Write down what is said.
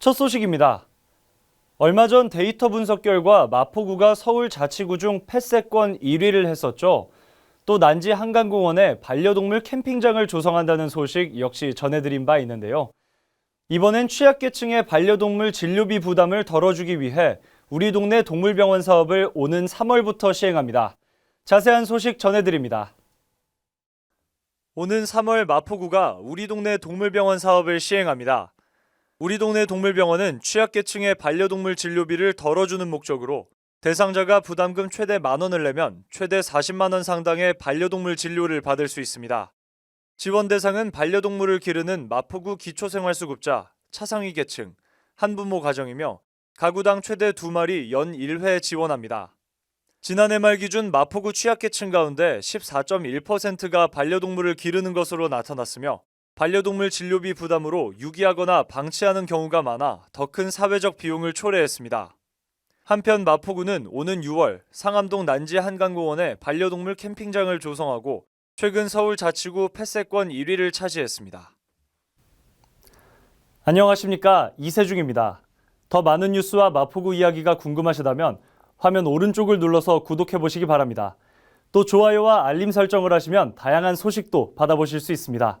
첫 소식입니다. 얼마 전 데이터 분석 결과 마포구가 서울 자치구 중 폐쇄권 1위를 했었죠. 또 난지 한강공원에 반려동물 캠핑장을 조성한다는 소식 역시 전해드린 바 있는데요. 이번엔 취약계층의 반려동물 진료비 부담을 덜어주기 위해 우리 동네 동물병원 사업을 오는 3월부터 시행합니다. 자세한 소식 전해드립니다. 오는 3월 마포구가 우리 동네 동물병원 사업을 시행합니다. 우리 동네 동물병원은 취약계층의 반려동물 진료비를 덜어주는 목적으로 대상자가 부담금 최대 만 원을 내면 최대 40만 원 상당의 반려동물 진료를 받을 수 있습니다. 지원 대상은 반려동물을 기르는 마포구 기초생활수급자, 차상위 계층, 한부모 가정이며 가구당 최대 두 마리 연 1회 지원합니다. 지난해 말 기준 마포구 취약계층 가운데 14.1%가 반려동물을 기르는 것으로 나타났으며 반려동물 진료비 부담으로 유기하거나 방치하는 경우가 많아 더 큰 사회적 비용을 초래했습니다. 한편 마포구는 오는 6월 상암동 난지 한강공원에 반려동물 캠핑장을 조성하고 최근 서울 자치구 폐쇄권 1위를 차지했습니다. 안녕하십니까 이세중입니다. 더 많은 뉴스와 마포구 이야기가 궁금하시다면 화면 오른쪽을 눌러서 구독해 보시기 바랍니다. 또 좋아요와 알림 설정을 하시면 다양한 소식도 받아보실 수 있습니다.